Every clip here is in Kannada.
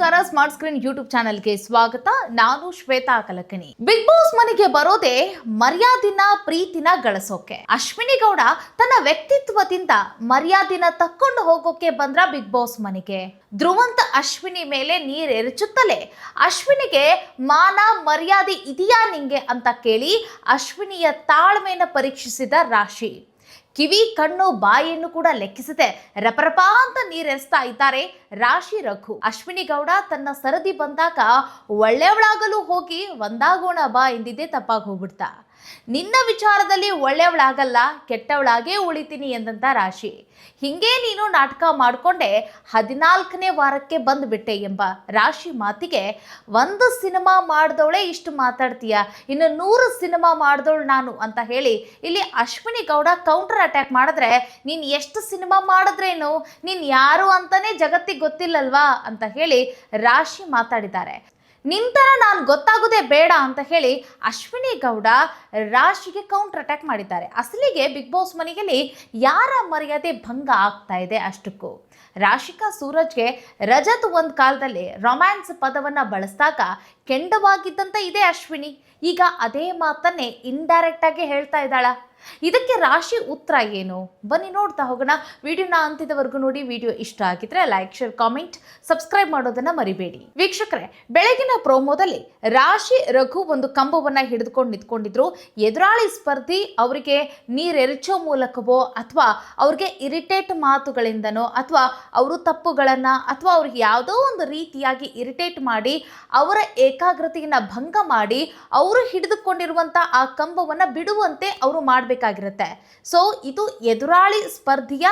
ನಮಸ್ಕಾರ ಸ್ಮಾರ್ಟ್ ಸ್ಕ್ರೀನ್ ಯೂಟ್ಯೂಬ್ ಚಾನೆಲ್ಗೆ ಸ್ವಾಗತ. ನಾನು ಶ್ವೇತಾ ಕಲಕಣಿ. ಬಿಗ್ ಬಾಸ್ ಮನೆಗೆ ಬರೋದೇ ಮರ್ಯಾದಿನ ಪ್ರೀತಿನ ಗಳಿಸೋಕೆ. ಅಶ್ವಿನಿ ಗೌಡ ತನ್ನ ವ್ಯಕ್ತಿತ್ವದಿಂದ ಮರ್ಯಾದಿನ ತಕ್ಕೊಂಡು ಹೋಗೋಕೆ ಬಂದ್ರ ಬಿಗ್ ಬಾಸ್ ಮನೆಗೆ. ಧ್ರುವಂತ ಅಶ್ವಿನಿ ಮೇಲೆ ನೀರ್ ಎರಚುತ್ತಲೇ ಅಶ್ವಿನಿಗೆ ಮಾನ ಮರ್ಯಾದೆ ಇದೆಯಾ ನಿಂಗೆ ಅಂತ ಕೇಳಿ ಅಶ್ವಿನಿಯ ತಾಳ್ಮೆಯನ್ನು ಪರೀಕ್ಷಿಸಿದ ರಾಶಿ. ಕಿವಿ, ಕಣ್ಣು, ಬಾಯಿಯನ್ನು ಕೂಡ ಲೆಕ್ಕಿಸದೆ ರಪರಪಾ ಅಂತ ನೀರೆಸ್ತಾ ಇದ್ದಾರೆ ರಾಶಿ ರಘು. ಅಶ್ವಿನಿ ಗೌಡ ತನ್ನ ಸರದಿ ಬಂದಾಗ ಒಳ್ಳೆಯವಳಾಗಲು ಹೋಗಿ, ಒಂದಾಗೋಣ ಬಾ ಎಂದಿದ್ದೇ ತಪ್ಪಾಗಿ ಹೋಗ್ಬಿಡ್ತಾ. ನಿನ್ನ ವಿಚಾರದಲ್ಲಿ ಒಳ್ಳೆಯವಳಾಗಲ್ಲ, ಕೆಟ್ಟವಳಾಗೇ ಉಳಿತೀನಿ ಎಂದಂತ ರಾಶಿ. ಹಿಂಗೆ ನೀನು ನಾಟಕ ಮಾಡಿಕೊಂಡೆ ಹದಿನಾಲ್ಕನೇ ವಾರಕ್ಕೆ ಬಂದುಬಿಟ್ಟೆ ಎಂಬ ರಾಶಿ ಮಾತಿಗೆ ಒಂದು ಸಿನಿಮಾ ಮಾಡಿದವಳೆ ಇಷ್ಟು ಮಾತಾಡ್ತೀಯ? ಇನ್ನು ನೂರು ಸಿನಿಮಾ ಮಾಡಿದವಳು ನಾನು ಅಂತ ಹೇಳಿ ಇಲ್ಲಿ ಅಶ್ವಿನಿ ಗೌಡ ಕೌಂಟರ್ ಅಟ್ಯಾಕ್ ಮಾಡಿದ್ರೆ ನೀನು ಎಷ್ಟು ಸಿನಿಮಾ ಮಾಡಿದ್ರೇನು? ನೀನು ಯಾರು ಅಂತಲೇ ಜಗತ್ತಿಗೆ ಗೊತ್ತಿಲ್ಲಲ್ವಾ? ಅಂತ ಹೇಳಿ ರಾಶಿ ಮಾತಾಡಿದ್ದಾರೆ. ನಿಂತರ ನಾನು ಗೊತ್ತಾಗೋದೇ ಬೇಡ ಅಂತ ಹೇಳಿ ಅಶ್ವಿನಿ ಗೌಡ ರಾಶಿಗೆ ಕೌಂಟರ್ ಅಟ್ಯಾಕ್ ಮಾಡಿದ್ದಾರೆ. ಅಸಲಿಗೆ ಬಿಗ್ ಬಾಸ್ ಮನೆಯಲ್ಲಿ ಯಾರ ಮರ್ಯಾದೆ ಭಂಗ ಆಗ್ತಾ ಇದೆ ಅಷ್ಟಕ್ಕೂ? ರಾಶಿಕಾ ಸೂರಜ್ಗೆ ರಜತ್ ಒಂದು ಕಾಲದಲ್ಲಿ ರೊಮ್ಯಾನ್ಸ್ ಪದವನ್ನು ಬಳಸಿದಾಗ ಕೆಂಡವಾಗಿದ್ದಂತ ಇದೆ ಅಶ್ವಿನಿ. ಈಗ ಅದೇ ಮಾತನ್ನೇ ಇಂಡೈರೆಕ್ಟ್ ಆಗಿ ಹೇಳ್ತಾ ಇದ್ದಾಳ. ಇದಕ್ಕೆ ರಾಶಿ ಉತ್ತರ ಏನು? ಬನ್ನಿ ನೋಡ್ತಾ ಹೋಗೋಣ. ವಿಡಿಯೋನ ಅಂತ್ಯದವರೆಗೂ ನೋಡಿ, ವಿಡಿಯೋ ಇಷ್ಟ ಆಗಿದ್ರೆ ಲೈಕ್ ಶೇರ್ ಕಾಮೆಂಟ್ ಸಬ್ಸ್ಕ್ರೈಬ್ ಮಾಡೋದನ್ನ ಮರಿಬೇಡಿ. ವೀಕ್ಷಕರೇ, ಬೆಳಗಿನ ಪ್ರೋಮೋದಲ್ಲಿ ರಾಶಿ ರಘು ಒಂದು ಕಂಬವನ್ನ ಹಿಡಿದುಕೊಂಡು ನಿಂತ್ಕೊಂಡಿದ್ರು. ಎದುರಾಳಿ ಸ್ಪರ್ಧಿ ಅವರಿಗೆ ನೀರೆರಚೋ ಮೂಲಕವೋ ಅಥವಾ ಅವ್ರಿಗೆ ಇರಿಟೇಟ್ ಮಾತುಗಳಿಂದನೋ ಅಥವಾ ಅವರು ತಪ್ಪುಗಳನ್ನ ಅಥವಾ ಅವ್ರಿಗೆ ಯಾವುದೋ ಒಂದು ರೀತಿಯಾಗಿ ಇರಿಟೇಟ್ ಮಾಡಿ, ಅವರ ಏಕಾಗ್ರತೆಯನ್ನ ಭಂಗ ಮಾಡಿ, ಅವರು ಹಿಡಿದುಕೊಂಡಿರುವಂತ ಆ ಕಂಬವನ್ನ ಬಿಡುವಂತೆ ಅವರು ಮಾಡಬೇಕಾಗಿರುತ್ತೆ. ಸೊ ಇದು ಎದುರಾಳಿ ಸ್ಪರ್ಧಿಯ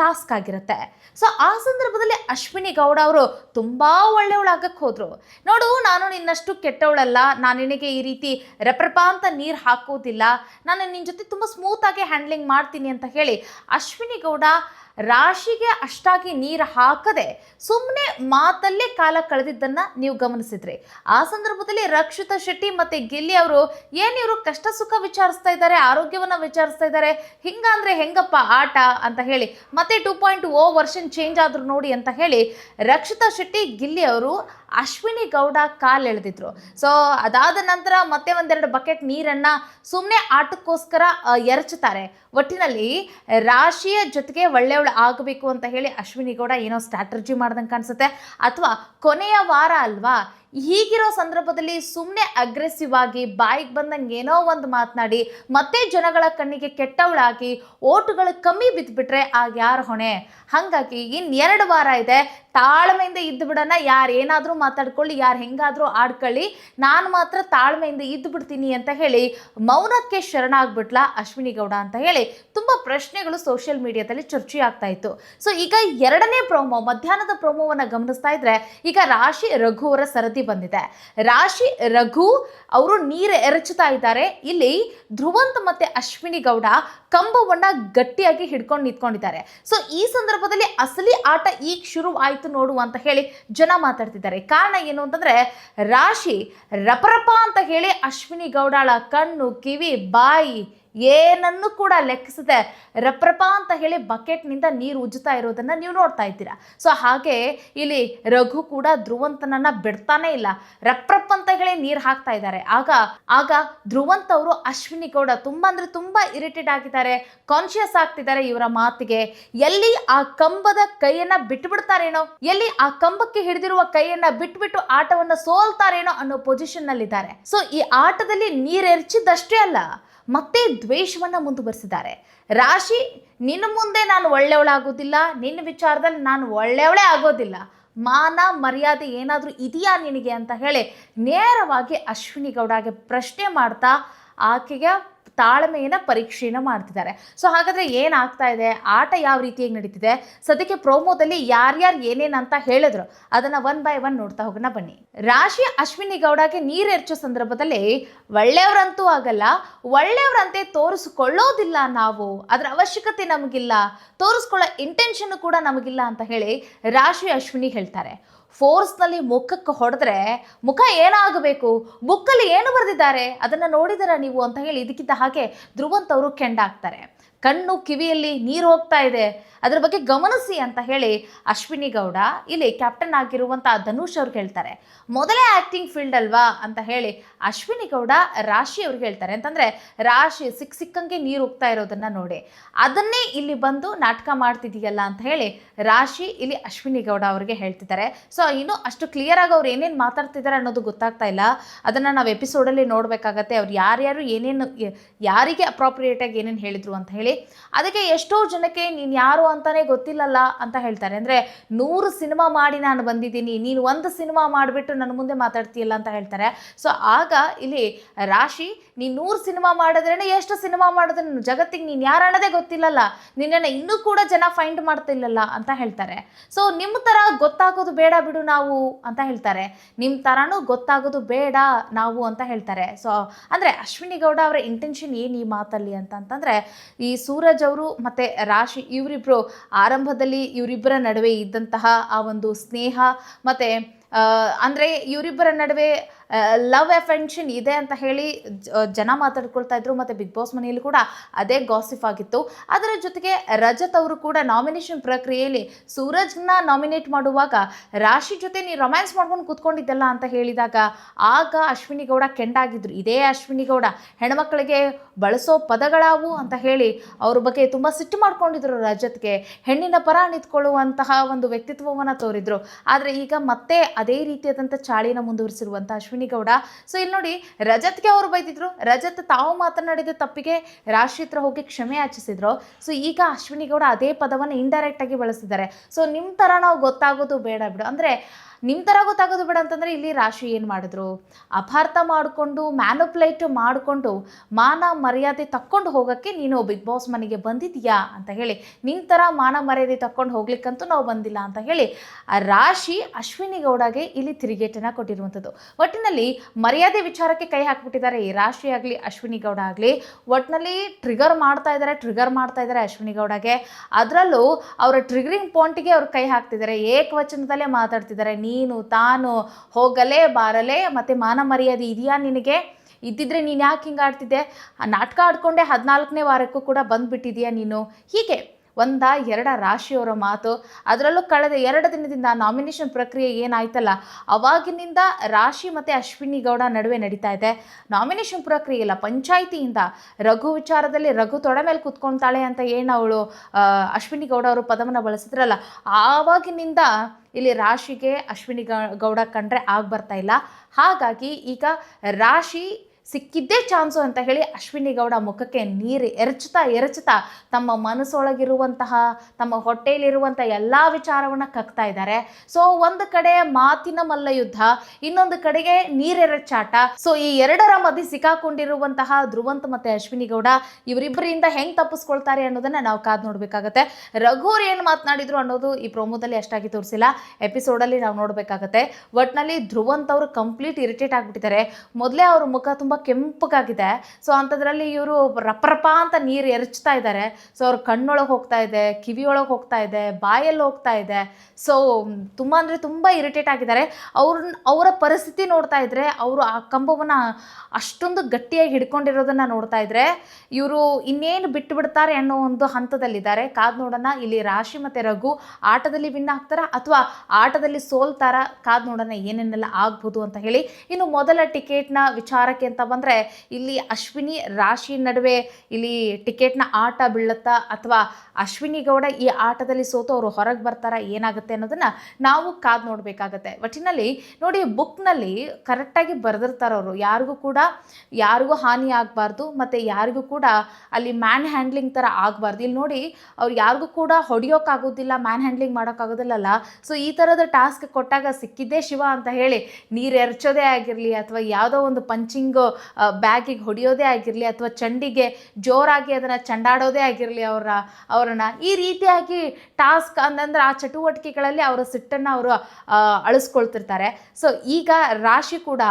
ಟಾಸ್ಕ್ ಆಗಿರುತ್ತೆ. ಸೊ ಆ ಸಂದರ್ಭದಲ್ಲಿ ಅಶ್ವಿನಿ ಗೌಡ ಅವರು ತುಂಬ ಒಳ್ಳೆಯವಳಾಗಕ್ಕೆ ಹೋದರು. ನೋಡು, ನಾನು ನಿನ್ನಷ್ಟು ಕೆಟ್ಟವಳಲ್ಲ. ನಾನು ನಿನಗೆ ಈ ರೀತಿ ರೆಪ್ರಪ ಅಂತ ನೀರು ಹಾಕೋದಿಲ್ಲ ನಾನು ನಿನ್ನ ಜೊತೆ ತುಂಬ ಸ್ಮೂತಾಗಿ ಹ್ಯಾಂಡ್ಲಿಂಗ್ ಮಾಡ್ತೀನಿ ಅಂತ ಹೇಳಿ ಅಶ್ವಿನಿ ಗೌಡ ರಾಶಿಗೆ ಅಷ್ಟಾಗಿ ನೀರು ಹಾಕದೆ ಸುಮ್ಮನೆ ಮಾತಲ್ಲೇ ಕಾಲ ಕಳೆದಿದ್ದನ್ನ ನೀವು ಗಮನಿಸಿದ್ರಿ. ಆ ಸಂದರ್ಭದಲ್ಲಿ ರಕ್ಷಿತ ಶೆಟ್ಟಿ ಮತ್ತೆ ಗಿಲ್ಲಿ ಅವರು ಏನಿವರು ಕಷ್ಟ ಸುಖ ವಿಚಾರಿಸ್ತಾ ಇದ್ದಾರೆ, ಆರೋಗ್ಯವನ್ನ ವಿಚಾರಿಸ್ತಾ ಇದ್ದಾರೆ, ಹಿಂಗಂದ್ರೆ ಹೆಂಗಪ್ಪ ಆಟ ಅಂತ ಹೇಳಿ, ಮತ್ತೆ two point o version change ಆದ್ರು ನೋಡಿ ಅಂತ ಹೇಳಿ ರಕ್ಷಿತಾ ಶೆಟ್ಟಿ ಗಿಲ್ಲಿ ಅವರು ಅಶ್ವಿನಿ ಗೌಡ ಕಾಲ್ ಎಳೆದಿದ್ರು. ಸೊ ಅದಾದ ನಂತರ ಮತ್ತೆ ಒಂದೆರಡು ಬಕೆಟ್ ನೀರನ್ನ ಸುಮ್ಮನೆ ಆಟಕ್ಕೋಸ್ಕರ ಎರಚುತ್ತಾರೆ. ಒಟ್ಟಿನಲ್ಲಿ ರಾಶಿಯ ಜೊತೆಗೆ ಒಳ್ಳೆಯವಳು ಆಗಬೇಕು ಅಂತ ಹೇಳಿ ಅಶ್ವಿನಿ ಗೌಡ ಏನೋ ಸ್ಟ್ರಾಟರ್ಜಿ ಮಾಡ್ದಂಗೆ ಕಾಣಿಸುತ್ತೆ. ಅಥವಾ ಕೊನೆಯ ವಾರ ಅಲ್ವಾ ಹೀಗಿರೋ ಸಂದರ್ಭದಲ್ಲಿ ಸುಮ್ಮನೆ ಅಗ್ರೆಸಿವ್ ಆಗಿ ಬಾಯಿಗೆ ಬಂದಂಗೆ ಏನೋ ಒಂದು ಮಾತನಾಡಿ ಮತ್ತೆ ಜನಗಳ ಕಣ್ಣಿಗೆ ಕೆಟ್ಟವಳಾಗಿ ಓಟುಗಳು ಕಮ್ಮಿ ಬಿದ್ದುಬಿಟ್ರೆ ಆಗ ಯಾರು ಹೊಣೆ? ಹಾಗಾಗಿ ಇನ್ನೆರಡು ವಾರ ಇದೆ. ತಾಳ್ಮೆಯಿಂದ ಇದ್ದು ಬಿಡೋಣ. ಯಾರು ಏನಾದರೂ ಮಾತಾಡ್ಕೊಳ್ಳಿ, ಯಾರು ಹೆಂಗಾದರೂ ಆಡ್ಕೊಳ್ಳಿ. ನಾನು ಮಾತ್ರ ತಾಳ್ಮೆಯಿಂದ ಇದ್ದು ಬಿಡ್ತೀನಿ ಅಂತ ಹೇಳಿ ಮೌನಕ್ಕೆ ಶರಣಾಗ್ಬಿಟ್ಲ ಅಶ್ವಿನಿ ಗೌಡ ಅಂತ ಹೇಳಿ ತುಂಬ ಪ್ರಶ್ನೆಗಳು ಸೋಷಿಯಲ್ ಮೀಡಿಯಾದಲ್ಲಿ ಚರ್ಚೆ ಆಗ್ತಾ ಇತ್ತು. ಸೊ ಈಗ ಎರಡನೇ ಪ್ರೋಮೋ ಮಧ್ಯಾಹ್ನದ ಪ್ರೋಮೋವನ್ನು ಗಮನಿಸ್ತಾ ಇದ್ರೆ ಈಗ ರಾಶಿ ರಘು ಅವರ ಸರದಿ ಬಂದಿದೆ. ರಾಶಿ, ರಘು ಅವರು ನೀರು ಎರಚುತ್ತಾ ಇದ್ದಾರೆ. ಇಲ್ಲಿ ಧ್ರುವಂತ್ ಮತ್ತೆ ಅಶ್ವಿನಿ ಗೌಡ ಕಂಬವನ್ನ ಗಟ್ಟಿಯಾಗಿ ಹಿಡ್ಕೊಂಡು ನಿಂತ್ಕೊಂಡಿದ್ದಾರೆ. ಸೊ ಈ ಸಂದರ್ಭದಲ್ಲಿ ಅಸಲಿ ಆಟ ಈಗ ಶುರು ಆಯಿತು ನೋಡು ಅಂತ ಹೇಳಿ ಜನ ಮಾತಾಡ್ತಿದ್ದಾರೆ. ಕಾರಣ ಏನು ಅಂತಂದ್ರೆ, ರಾಶಿ ರಪರಪ ಅಂತ ಹೇಳಿ ಅಶ್ವಿನಿ ಗೌಡಳ ಕಣ್ಣು, ಕಿವಿ, ಬಾಯಿ ಏನನ್ನು ಕೂಡ ಲೆಕ್ಕಿಸದೆ ರಪ್ರಪ ಅಂತ ಹೇಳಿ ಬಕೆಟ್ನಿಂದ ನೀರು ಉಜ್ಜುತ್ತಾ ಇರೋದನ್ನು ನೀವು ನೋಡ್ತಾ ಇದ್ದೀರಾ. ಸೊ ಹಾಗೆ ಇಲ್ಲಿ ರಘು ಕೂಡ ಧ್ರುವಂತನನ್ನ ಬಿಡ್ತಾನೆ ಇಲ್ಲ. ರಪ್ರಪ್ ಅಂತ ಹೇಳಿ ನೀರು ಹಾಕ್ತಾ ಇದ್ದಾರೆ. ಆಗ ಆಗ ಧ್ರುವಂತ್ ಅವರು ಅಶ್ವಿನಿ ಗೌಡ ತುಂಬ ಅಂದರೆ ತುಂಬ ಇರಿಟೇಟ್ ಆಗಿದ್ದಾರೆ. ಕಾನ್ಶಿಯಸ್ ಆಗ್ತಿದ್ದಾರೆ ಇವರ ಮಾತಿಗೆ. ಎಲ್ಲಿ ಆ ಕಂಬದ ಕೈಯನ್ನ ಬಿಟ್ಟುಬಿಡ್ತಾರೇನೋ ಎಲ್ಲಿ ಆ ಕಂಬಕ್ಕೆ ಹಿಡಿದಿರುವ ಕೈಯನ್ನ ಬಿಟ್ಬಿಟ್ಟು ಆಟವನ್ನ ಸೋಲ್ತಾರೇನೋ ಅನ್ನೋ ಪೊಸಿಷನ್ ನಲ್ಲಿದ್ದಾರೆ. ಸೊ ಈ ಆಟದಲ್ಲಿ ನೀರೆರ್ಚಿದಷ್ಟೇ ಅಲ್ಲ. ಮತ್ತೆ ದ್ವೇಷವನ್ನ ಮುಂದುವರಿಸಿದ್ದಾರೆ. ರಾಶಿ, ನಿನ್ನ ಮುಂದೆ ನಾನು ಒಳ್ಳೆಯವಳಾಗೋದಿಲ್ಲ, ನಿನ್ನ ವಿಚಾರದಲ್ಲಿ ನಾನು ಒಳ್ಳೆಯವಳೇ ಆಗೋದಿಲ್ಲ. ಮಾನ, ಮರ್ಯಾದೆ ಏನಾದರೂ ಇದೆಯಾ ನಿನಗೆ ಅಂತ ಹೇಳಿ ನೇರವಾಗಿ ಅಶ್ವಿನಿ ಗೌಡಗೆ ಪ್ರಶ್ನೆ ಮಾಡ್ತಾ ಆಕೆಗೆ ತಾಳ್ಮೆಯನ್ನು ಪರೀಕ್ಷೆಯನ್ನು ಮಾಡ್ತಿದ್ದಾರೆ. ಸೊ ಹಾಗಾದರೆ ಏನಾಗ್ತಾ ಇದೆ? ಆಟ ಯಾವ ರೀತಿಯಾಗಿ ನಡೀತಿದೆ? ಸದ್ಯಕ್ಕೆ ಪ್ರೋಮೋದಲ್ಲಿ ಯಾರ್ಯಾರು ಏನೇನಂತ ಹೇಳಿದ್ರು. ಅದನ್ನು ಒನ್ ಬೈ ಒನ್ ನೋಡ್ತಾ ಹೋಗೋಣ ಬನ್ನಿ. ರಾಶಿ ಅಶ್ವಿನಿ ಗೌಡಗೆ ನೀರೆರ್ಚೋ ಸಂದರ್ಭದಲ್ಲಿ ಒಳ್ಳೆಯವರಂತೂ ಆಗಲ್ಲ, ಒಳ್ಳೆಯವರಂತೆ ತೋರಿಸ್ಕೊಳ್ಳೋದಿಲ್ಲ ನಾವು. ಅದರ ಅವಶ್ಯಕತೆ ನಮಗಿಲ್ಲ. ತೋರಿಸ್ಕೊಳ್ಳೋ ಇಂಟೆನ್ಷನ್ ಕೂಡ ನಮಗಿಲ್ಲ ಅಂತ ಹೇಳಿ ರಾಶಿ ಅಶ್ವಿನಿ ಹೇಳ್ತಾರೆ. ಫೋರ್ಸ್ನಲ್ಲಿ ಮುಖಕ್ಕೆ ಹೊಡೆದ್ರೆ ಮುಖ ಏನಾಗಬೇಕು? ಬುಕ್ಕಲ್ಲಿ ಏನು ಬರೆದಿದ್ದಾರೆ? ಅದನ್ನು ನೋಡಿದಾರ ನೀವು ಅಂತ ಹೇಳಿ ಇದಕ್ಕಿಂತ ಹಾಗೆ ಧ್ರುವಂತ್ ಅವರು ಕೆಂಡಾಗ್ತಾರೆ. ಕಣ್ಣು ಕಿವಿಯಲ್ಲಿ ನೀರು ಹೋಗ್ತಾ ಇದೆ. ಅದರ ಬಗ್ಗೆ ಗಮನಿಸಿ ಅಂತ ಹೇಳಿ ಅಶ್ವಿನಿ ಗೌಡ ಇಲ್ಲಿ ಕ್ಯಾಪ್ಟನ್ ಆಗಿರುವಂಥ ಧನುಷ್ ಅವ್ರು ಹೇಳ್ತಾರೆ. ಮೊದಲೇ ಆ್ಯಕ್ಟಿಂಗ್ ಫೀಲ್ಡ್ ಅಲ್ವಾ ಅಂತ ಹೇಳಿ ಅಶ್ವಿನಿ ಗೌಡ ರಾಶಿ ಅವ್ರಿಗೆ ಹೇಳ್ತಾರೆ. ಅಂತಂದರೆ ರಾಶಿ ಸಿಕ್ಕ ಸಿಕ್ಕಂಗೆ ನೀರು ಹೋಗ್ತಾ ಇರೋದನ್ನ ನೋಡಿ. ಅದನ್ನೇ ಇಲ್ಲಿ ಬಂದು ನಾಟಕ ಮಾಡ್ತಿದೀಯಲ್ಲ ಅಂತ ಹೇಳಿ ರಾಶಿ ಇಲ್ಲಿ ಅಶ್ವಿನಿ ಗೌಡ ಅವ್ರಿಗೆ ಹೇಳ್ತಿದ್ದಾರೆ. ಸೊ ಇನ್ನು ಅಷ್ಟು ಕ್ಲಿಯರ್ ಆಗಿ ಅವ್ರು ಏನೇನು ಮಾತಾಡ್ತಿದ್ದಾರೆ ಅನ್ನೋದು ಗೊತ್ತಾಗ್ತಾ ಇಲ್ಲ. ಅದನ್ನು ನಾವು ಎಪಿಸೋಡಲ್ಲಿ ನೋಡಬೇಕಾಗತ್ತೆ. ಅವ್ರು ಯಾರ್ಯಾರು ಏನೇನು, ಯಾರಿಗೆ ಅಪ್ರಾಪ್ರಿಯೇಟಾಗಿ ಏನೇನು ಹೇಳಿದ್ರು ಅಂತ ಹೇಳಿ ಅದಕ್ಕೆ ಎಷ್ಟೋ ಜನಕ್ಕೆ ನೀನು ಯಾರು ಅಂತಲೇ ಗೊತ್ತಿಲ್ಲಲ್ಲ ಅಂತ ಹೇಳ್ತಾರೆ. ಅಂದರೆ ನೂರು ಸಿನಿಮಾ ಮಾಡಿ ನಾನು ಬಂದಿದ್ದೀನಿ, ನೀನು ಒಂದು ಸಿನಿಮಾ ಮಾಡಿಬಿಟ್ಟು ನನ್ನ ಮುಂದೆ ಮಾತಾಡ್ತೀಯಲ್ಲ ಅಂತ ಹೇಳ್ತಾರೆ. ಸೊ ಆಗ ಇಲ್ಲಿ ರಾಶಿ, ನೀನು ನೂರು ಸಿನಿಮಾ ಮಾಡಿದ್ರೇ ಎಷ್ಟು ಸಿನಿಮಾ ಮಾಡಿದ್ರೆ ಜಗತ್ತಿಗೆ ನೀನು ಯಾರು ಅನ್ನೋದೇ ಗೊತ್ತಿಲ್ಲಲ್ಲ. ನಿನ್ನನ್ನು ಇನ್ನೂ ಕೂಡ ಜನ ಫೈಂಡ್ ಮಾಡ್ತಿಲ್ಲಲ್ಲ ಅಂತ ಹೇಳ್ತಾರೆ. ಸೊ ನಿಮ್ಮ ಥರ ಗೊತ್ತಾಗೋದು ಬೇಡ ಬಿಡು ನಾವು ಅಂತ ಹೇಳ್ತಾರೆ. ನಿಮ್ಮ ಥರನೂ ಗೊತ್ತಾಗೋದು ಬೇಡ ನಾವು ಅಂತ ಹೇಳ್ತಾರೆ. ಸೊ ಅಂದರೆ ಅಶ್ವಿನಿ ಗೌಡ ಅವರ ಇಂಟೆನ್ಷನ್ ಏನು ಈ ಮಾತಲ್ಲಿ ಅಂತಂದರೆ, ಈ ಸೂರಜ್ ಅವರು ಮತ್ತು ರಾಶಿ ಇವರಿಬ್ಬರು ಆರಂಭದಲ್ಲಿ ಇವರಿಬ್ಬರ ನಡುವೆ ಇದ್ದಂತಹ ಆ ಒಂದು ಸ್ನೇಹ ಮತ್ತು ಅಂದರೆ ಇವರಿಬ್ಬರ ನಡುವೆ ಲವ್ ಅಫೆನ್ಷನ್ ಇದೆ ಅಂತ ಹೇಳಿ ಜನ ಮಾತಾಡ್ಕೊಳ್ತಾ ಇದ್ರು ಮತ್ತು ಬಿಗ್ ಬಾಸ್ ಮನೆಯಲ್ಲಿ ಕೂಡ ಅದೇ ಗಾಸಿಫ್ ಆಗಿತ್ತು. ಅದರ ಜೊತೆಗೆ ರಜತ್ ಅವರು ಕೂಡ ನಾಮಿನೇಷನ್ ಪ್ರಕ್ರಿಯೆಯಲ್ಲಿ ಸೂರಜ್ನ ನಾಮಿನೇಟ್ ಮಾಡುವಾಗ ರಾಶಿ ಜೊತೆ ನೀ ರೊಮ್ಯಾನ್ಸ್ ಮಾಡ್ಕೊಂಡು ಕೂತ್ಕೊಂಡಿದ್ದಲ್ಲ ಅಂತ ಹೇಳಿದಾಗ ಆಗ ಅಶ್ವಿನಿ ಗೌಡ ಕೆಂಡಾಗಿದ್ರು. ಇದೇ ಅಶ್ವಿನಿ ಗೌಡ, ಹೆಣ್ಮಕ್ಳಿಗೆ ಬಳಸೋ ಪದಗಳಾವು ಅಂತ ಹೇಳಿ ಅವ್ರ ಬಗ್ಗೆ ತುಂಬ ಸಿಟ್ಟು ಮಾಡ್ಕೊಂಡಿದ್ರು ರಜತ್ಗೆ. ಹೆಣ್ಣಿನ ಪರ ನಿಂತ್ಕೊಳ್ಳುವಂತಹ ಒಂದು ವ್ಯಕ್ತಿತ್ವವನ್ನು ತೋರಿದ್ರು. ಆದರೆ ಈಗ ಮತ್ತೆ ಅದೇ ರೀತಿಯಾದಂಥ ಚಾಳಿನ ಮುಂದುವರಿಸಿರುವಂಥ ಅಶ್ವಿನಿ ಗೌಡ ಸೊ ಇಲ್ಲಿ ನೋಡಿ, ರಜತ್ಗೆ ಅವರು ಬೈದಿದ್ರು. ರಜತ್ ತಾವು ಮಾತನಾಡಿದ ತಪ್ಪಿಗೆ ರಾಶಿತ್ರ ಹೋಗಿ ಕ್ಷಮೆ ಯಾಚಿಸಿದ್ರು. ಸೊ ಈಗ ಅಶ್ವಿನಿ ಗೌಡ ಅದೇ ಪದವನ್ನು ಇಂಡೈರೆಕ್ಟ್ ಆಗಿ ಬಳಸಿದ್ದಾರೆ. ಸೊ ನಿಮ್ಮ ತರ ನಾವು ಗೊತ್ತಾಗೋದು ಬೇಡ ಬಿಡು. ಅಂದರೆ ನಿಮ್ಮ ಥರ ಗೊತ್ತಾಗೋದು ಬೇಡ ಅಂತಂದರೆ ಇಲ್ಲಿ ರಾಶಿ ಏನು ಮಾಡಿದ್ರು? ಅಪಾರ್ಥ ಮಾಡಿಕೊಂಡು, ಮ್ಯಾನುಪ್ಲೇಟ್ ಮಾಡಿಕೊಂಡು, ಮಾನ ಮರ್ಯಾದೆ ತಕ್ಕೊಂಡು ಹೋಗೋಕ್ಕೆ ನೀನು ಬಿಗ್ ಬಾಸ್ ಮನೆಗೆ ಬಂದಿದ್ಯಾ ಅಂತ ಹೇಳಿ. ನಿನ್ನ ಥರ ಮಾನ ಮರ್ಯಾದೆ ತಕ್ಕೊಂಡು ಹೋಗ್ಲಿಕ್ಕಂತೂ ನಾವು ಬಂದಿಲ್ಲ ಅಂತ ಹೇಳಿ ಆ ರಾಶಿ ಅಶ್ವಿನಿ ಗೌಡಗೆ ಇಲ್ಲಿ ತಿರುಗೇಟನ್ನು ಕೊಟ್ಟಿರುವಂಥದ್ದು. ಒಟ್ಟಿನಲ್ಲಿ ಮರ್ಯಾದೆ ವಿಚಾರಕ್ಕೆ ಕೈ ಹಾಕಿಬಿಟ್ಟಿದ್ದಾರೆ ಈ ರಾಶಿ ಆಗಲಿ, ಅಶ್ವಿನಿ ಗೌಡ ಆಗಲಿ. ಒಟ್ಟಿನಲ್ಲಿ ಟ್ರಿಗರ್ ಮಾಡ್ತಾ ಇದ್ದಾರೆ ಟ್ರಿಗರ್ ಮಾಡ್ತಾ ಇದ್ದಾರೆ ಅಶ್ವಿನಿ ಗೌಡಗೆ. ಅದರಲ್ಲೂ ಅವರ ಟ್ರಿಗರಿಂಗ್ ಪಾಯಿಂಟ್ಗೆ ಅವ್ರು ಕೈ ಹಾಕ್ತಿದ್ದಾರೆ. ಏಕವಚನದಲ್ಲೇ ಮಾತಾಡ್ತಿದ್ದಾರೆ. ನೀನು ತಾನು ಹೋಗಲೇ ಬಾರಲೇ ಮತ್ತು ಮಾನ ಮರ್ಯಾದೆ ಇದೆಯಾ ನಿನಗೆ? ಇದ್ದಿದ್ರೆ ನೀನು ಯಾಕೆ ಹಿಂಗೆ ಆಡ್ತಿದ್ದೆ ನಾಟಕ ಆಡ್ಕೊಂಡೆ ಹದಿನಾಲ್ಕನೇ ವಾರಕ್ಕೂ ಕೂಡ ಬಂದುಬಿಟ್ಟಿದೆಯಾ ನೀನು? ಹೀಗೆ. ಒಂದ ಎರಡ ರಾಶಿಯವರ ಮಾತು. ಅದರಲ್ಲೂ ಕಳೆದ ಎರಡು ದಿನದಿಂದ ನಾಮಿನೇಷನ್ ಪ್ರಕ್ರಿಯೆ ಏನಾಯ್ತಲ್ಲ, ಅವಾಗಿನಿಂದ ರಾಶಿ ಮತ್ತು ಅಶ್ವಿನಿ ಗೌಡ ನಡುವೆ ನಡೀತಾ ಇದೆ. ನಾಮಿನೇಷನ್ ಪ್ರಕ್ರಿಯೆ ಇಲ್ಲ, ಪಂಚಾಯಿತಿಯಿಂದ ರಘು ವಿಚಾರದಲ್ಲಿ ರಘು ತೊಡೆ ಮೇಲೆ ಕುತ್ಕೊಳ್ತಾಳೆ ಅಂತ ಏನು ಅವಳು ಅಶ್ವಿನಿ ಗೌಡ ಅವರು ಪದವನ್ನು ಬಳಸಿದ್ರಲ್ಲ, ಆವಾಗಿನಿಂದ ಇಲ್ಲಿ ರಾಶಿಗೆ ಅಶ್ವಿನಿ ಗೌಡ ಕಂಡ್ರೆ ಆಗ ಬರ್ತಾ ಇಲ್ಲ. ಹಾಗಾಗಿ ಈಗ ರಾಶಿ ಸಿಕ್ಕಿದ್ದೇ ಚಾನ್ಸು ಅಂತ ಹೇಳಿ ಅಶ್ವಿನಿ ಗೌಡ ಮುಖಕ್ಕೆ ನೀರು ಎರಚುತ್ತಾ ಎರಚುತ್ತಾ ತಮ್ಮ ಮನಸ್ಸೊಳಗಿರುವಂತಹ, ತಮ್ಮ ಹೊಟ್ಟೆಯಲ್ಲಿರುವಂಥ ಎಲ್ಲ ವಿಚಾರವನ್ನು ಕಕ್ತಾ ಇದ್ದಾರೆ. ಸೊ ಒಂದು ಕಡೆ ಮಾತಿನ ಮಲ್ಲಯುದ್ಧ, ಇನ್ನೊಂದು ಕಡೆಗೆ ನೀರೆರಚಾಟ. ಸೊ ಈ ಎರಡರ ಮಧ್ಯೆ ಸಿಕ್ಕಾಕೊಂಡಿರುವಂತಹ ಧ್ರುವಂತ್ ಮತ್ತೆ ಅಶ್ವಿನಿ ಗೌಡ, ಇವರಿಬ್ಬರಿಂದ ಹೆಂಗ್ ತಪ್ಪಿಸ್ಕೊಳ್ತಾರೆ ಅನ್ನೋದನ್ನ ನಾವು ಕಾದು ನೋಡಬೇಕಾಗತ್ತೆ. ರಘುವ್ರು ಏನು ಮಾತನಾಡಿದ್ರು ಅನ್ನೋದು ಈ ಪ್ರೋಮೋದಲ್ಲಿ ಅಷ್ಟಾಗಿ ತೋರಿಸಿಲ್ಲ. ಎಪಿಸೋಡಲ್ಲಿ ನಾವು ನೋಡಬೇಕಾಗತ್ತೆ. ಒಟ್ನಲ್ಲಿ ಧ್ರುವಂತ್ ಅವರು ಕಂಪ್ಲೀಟ್ ಇರಿಟೇಟ್ ಆಗಿಬಿಟ್ಟಿದ್ದಾರೆ. ಮೊದಲೇ ಅವ್ರ ಮುಖ ತುಂಬ ಕೆಂಪಗಾಗಿದೆ. ಸೊ ಅಂಥದ್ರಲ್ಲಿ ಇವರು ರಪರಪ ಅಂತ ನೀರು ಎರಚ್ತಾ ಇದ್ದಾರೆ ಸೊ ಅವ್ರ ಕಣ್ಣೊಳಗೆ ಹೋಗ್ತಾ ಇದೆ, ಕಿವಿಯೊಳಗೆ ಹೋಗ್ತಾ ಇದೆ ಬಾಯಲ್ಲಿ ಹೋಗ್ತಾ ಇದೆ. ಸೊ ತುಂಬ ಅಂದರೆ ತುಂಬ ಇರಿಟೇಟ್ ಆಗಿದ್ದಾರೆ. ಅವ್ರನ್ನ ಅವರ ಪರಿಸ್ಥಿತಿ ನೋಡ್ತಾ ಇದ್ರೆ ಅವರು ಆ ಕಂಬವನ್ನು ಅಷ್ಟೊಂದು ಗಟ್ಟಿಯಾಗಿ ಹಿಡ್ಕೊಂಡಿರೋದನ್ನು ನೋಡ್ತಾ ಇದ್ರೆ ಇವರು ಇನ್ನೇನು ಬಿಟ್ಟು ಬಿಡ್ತಾರೆ ಅನ್ನೋ ಒಂದು ಹಂತದಲ್ಲಿದ್ದಾರೆ. ಕಾದ್ ನೋಡೋಣ, ಇಲ್ಲಿ ರಾಶಿ ಮತ್ತು ರಘು ಆಟದಲ್ಲಿ ವಿನ್ ಆಗ್ತಾರ ಅಥವಾ ಆಟದಲ್ಲಿ ಸೋಲ್ತಾರ? ಕಾದ್ ನೋಡೋಣ ಏನೇನೆಲ್ಲ ಆಗ್ಬೋದು ಅಂತ ಹೇಳಿ ಇನ್ನು ಮೊದಲ ಟಿಕೆಟ್ನ ವಿಚಾರಕ್ಕೆ ಅಂತ ಬಂದರೆ ಇಲ್ಲಿ ಅಶ್ವಿನಿ ರಾಶಿ ನಡುವೆ ಇಲ್ಲಿ ಟಿಕೆಟ್ನ ಆಟ ಬೀಳುತ್ತಾ ಅಥವಾ ಅಶ್ವಿನಿ ಗೌಡ ಈ ಆಟದಲ್ಲಿ ಸೋತು ಅವರು ಹೊರಗೆ ಬರ್ತಾರ ಏನಾಗುತ್ತೆ ಅನ್ನೋದನ್ನು ನಾವು ಕಾದ್ ನೋಡಬೇಕಾಗತ್ತೆ. ಒಟ್ಟಿನಲ್ಲಿ ನೋಡಿ ಬುಕ್ನಲ್ಲಿ ಕರೆಕ್ಟಾಗಿ ಬರೆದಿರ್ತಾರೆ ಅವರು. ಯಾರಿಗೂ ಕೂಡ ಯಾರಿಗೂ ಹಾನಿ ಆಗಬಾರ್ದು ಮತ್ತು ಯಾರಿಗೂ ಕೂಡ ಅಲ್ಲಿ ಮ್ಯಾನ್ ಹ್ಯಾಂಡ್ಲಿಂಗ್ ಥರ ಆಗಬಾರ್ದು. ಇಲ್ಲಿ ನೋಡಿ ಅವ್ರು ಯಾರಿಗೂ ಕೂಡ ಹೊಡಿಯೋಕ್ಕಾಗೋದಿಲ್ಲ ಮ್ಯಾನ್ ಹ್ಯಾಂಡ್ಲಿಂಗ್ ಮಾಡೋಕ್ಕಾಗೋದಿಲ್ಲಲ್ಲ ಸೊ ಈ ಥರದ ಟಾಸ್ಕ್ ಕೊಟ್ಟಾಗ ಸಿಕ್ಕಿದ್ದೇ ಶಿವ ಅಂತ ಹೇಳಿ ನೀರು ಎರಚೋದೇ ಆಗಿರಲಿ ಅಥವಾ ಯಾವುದೋ ಒಂದು ಪಂಚಿಂಗ್ ಬ್ಯಾಗಿಗೆ ಹೊಡೆಯೋದೇ ಆಗಿರಲಿ ಅಥವಾ ಚಂಡಿಗೆ ಜೋರಾಗಿ ಅದನ್ನು ಚಂಡಾಡೋದೇ ಆಗಿರಲಿ ಅವರ, ಅವರನ್ನು, ಈ ರೀತಿಯಾಗಿ ಟಾಸ್ಕ್ ಅಂತಂದ್ರೆ ಆ ಚಟುವಟಿಕೆಗಳಲ್ಲಿ ಅವರ ಸಿಟ್ಟನ್ನು ಅವರು ಅಳಿಸ್ಕೊಳ್ತಿರ್ತಾರೆ. ಸೊ ಈಗ ರಾಶಿ ಕೂಡ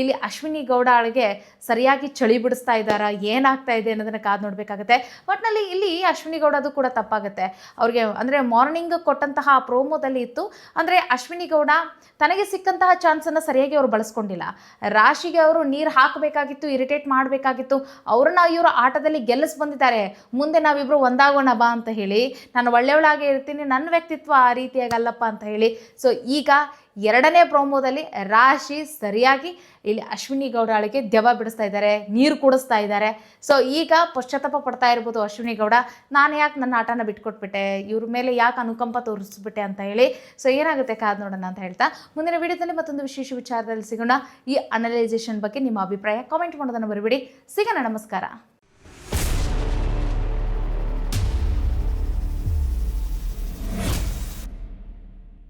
ಇಲ್ಲಿ ಅಶ್ವಿನಿ ಗೌಡ ಅವಳಿಗೆ ಸರಿಯಾಗಿ ಚಳಿ ಬಿಡಿಸ್ತಾ ಇದ್ದಾರಾ, ಏನಾಗ್ತಾ ಇದೆ ಅನ್ನೋದನ್ನ ಕಾದು ನೋಡಬೇಕಾಗುತ್ತೆ. ಒಟ್ಟಿನಲ್ಲಿ ಇಲ್ಲಿ ಅಶ್ವಿನಿ ಗೌಡದು ಕೂಡ ತಪ್ಪಾಗುತ್ತೆ. ಅವ್ರಿಗೆ ಅಂದರೆ ಮಾರ್ನಿಂಗ್ ಕೊಟ್ಟಂತಹ ಪ್ರೋಮೋದಲ್ಲಿ ಇತ್ತು. ಅಂದರೆ ಅಶ್ವಿನಿ ಗೌಡ ತನಗೆ ಸಿಕ್ಕಂತಹ ಚಾನ್ಸನ್ನು ಸರಿಯಾಗಿ ಅವರು ಬಳಸ್ಕೊಂಡಿಲ್ಲ. ರಾಶಿಗೆ ಅವರು ನೀರು ಹಾಕಬೇಕು ಆಗಬೇಕಾಗಿತ್ತು ಇರಿಟೇಟ್ ಮಾಡಬೇಕಾಗಿತ್ತು, ಅವ್ರನ್ನ ಇವರು ಆಟದಲ್ಲಿ ಗೆಲ್ಲಿಸ್ ಬಂದಿದ್ದಾರೆ. ಮುಂದೆ ನಾವಿಬ್ರು ಒಂದಾಗೋಣ ಬಾ ಅಂತ ಹೇಳಿ, ನಾನು ಒಳ್ಳೆಯವಳಾಗೇ ಇರ್ತೀನಿ ನನ್ನ ವ್ಯಕ್ತಿತ್ವ ಆ ರೀತಿಯಾಗಲ್ಲಪ್ಪ ಅಂತ ಹೇಳಿ. ಸೊ ಈಗ ಎರಡನೇ ಪ್ರೋಮೋದಲ್ಲಿ ರಾಶಿ ಸರಿಯಾಗಿ ಇಲ್ಲಿ ಅಶ್ವಿನಿ ಗೌಡಳಿಗೆ ದೆವ್ವ ಬಿಡಿಸ್ತಾ ಇದ್ದಾರೆ, ನೀರು ಕುಡಿಸ್ತಾ ಇದ್ದಾರೆ. ಸೊ ಈಗ ಪಶ್ಚಾತ್ತಾಪ ಪಡ್ತಾ ಇರ್ಬೋದು ಅಶ್ವಿನಿ ಗೌಡ. ನಾನು ಯಾಕೆ ನನ್ನ ಆಟನ ಬಿಟ್ಕೊಟ್ಬಿಟ್ಟೆ? ಇವ್ರ ಮೇಲೆ ಯಾಕೆ ಅನುಕಂಪ ತೋರಿಸ್ಬಿಟ್ಟೆ ಅಂತ ಹೇಳಿ. ಸೊ ಏನಾಗುತ್ತೆ ಕಾದು ನೋಡೋಣ ಅಂತ ಹೇಳ್ತಾ. ಮುಂದಿನ ವಿಡಿಯೋದಲ್ಲಿ ಮತ್ತೊಂದು ವಿಶೇಷ ವಿಚಾರದಲ್ಲಿ ಸಿಗೋಣ. ಈ ಅನಲೈಸೇಷನ್ ಬಗ್ಗೆ ನಿಮ್ಮ ಅಭಿಪ್ರಾಯ ಕಾಮೆಂಟ್ ಮಾಡೋದನ್ನು ಬರಬೇಡಿ ಸಿಗೋಣ, ನಮಸ್ಕಾರ.